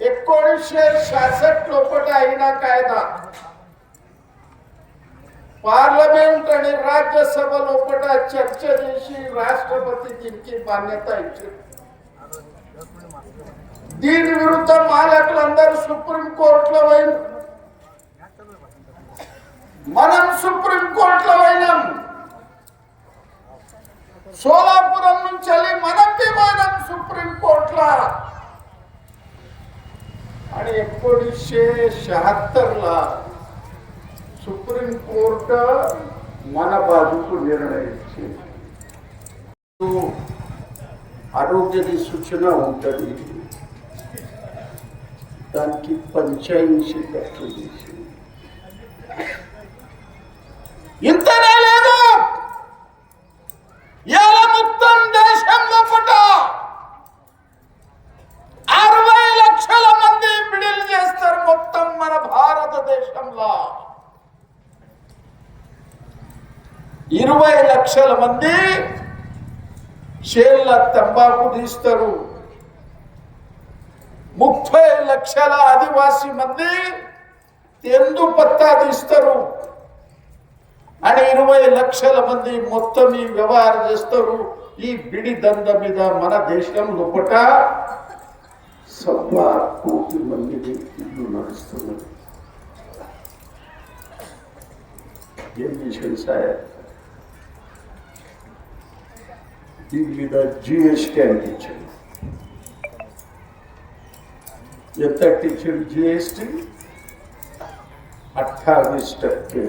एकोणीसशे छासष्ट लोपट आईना कायदा पार्लमेंट आणि राज्यसभा लोपटा चर्चे दिवशी राष्ट्रपती जिंकी मान्यता दीड विरुद्ध मालकलंदर सुप्रीम कोर्टला वैन मनम सुप्रीम कोर्टला वैनम आणि एकोणीसशे शहात्तरला सुप्रीम कोर्ट मना बाजूचा निर्णय आरोग्याची सूचना होती त्यांची पंच्याऐंशी टक्के इंतर భారతదేశంలో ఇరవై లక్షల మంది షేర్ల తంబాకు తీస్తారు. ముప్పై లక్షల ఆదివాసీ మంది ఎందు పత్తా తీస్తారు. అని ఇరవై లక్షల మంది మొత్తం ఈ వ్యవహారం చేస్తారు. ఈ బిడి దంద మీద మన దేశం లోపట సవ్వా కోటి మంది వ్యక్తులు నడుస్తున్నారు. ఏం విషయం సార్ దీని మీద జిఎస్టీ అందించండి ఎంత టీచర్ जीएसटी अठ्ठावीस टक्के